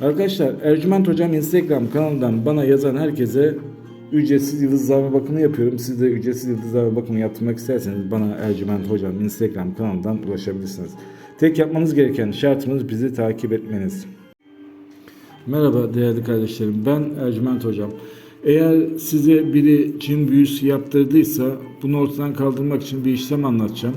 Arkadaşlar Ercüment Hocam Instagram kanalından bana yazan herkese ücretsiz yıldızlama bakımı yapıyorum. Siz de ücretsiz yıldızlama bakımı yaptırmak isterseniz bana Ercüment Hocam Instagram kanalından ulaşabilirsiniz. Tek yapmanız gereken şartımız bizi takip etmeniz. Merhaba değerli kardeşlerim. Ben Ercüment Hocam. Eğer size biri cin büyüsü yaptırdıysa bunu ortadan kaldırmak için bir işlem anlatacağım.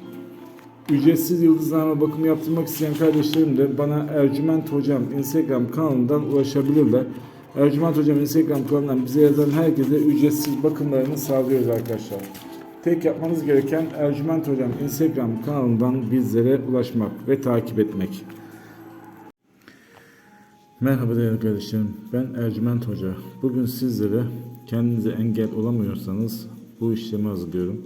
ücretsiz yıldızlama bakımı yaptırmak isteyen kardeşlerim de bana Ercüment Hocam Instagram kanalından ulaşabilirler. Ercüment Hocam Instagram kanalından bize yazan herkese ücretsiz bakımlarını sağlıyoruz arkadaşlar. Tek yapmanız gereken Ercüment Hocam Instagram kanalından bizlere ulaşmak ve takip etmek. Merhaba değerli kardeşlerim. Ben Ercüment Hoca. Bugün sizlere kendinize engel olamıyorsanız bu işlemi hazırlıyorum.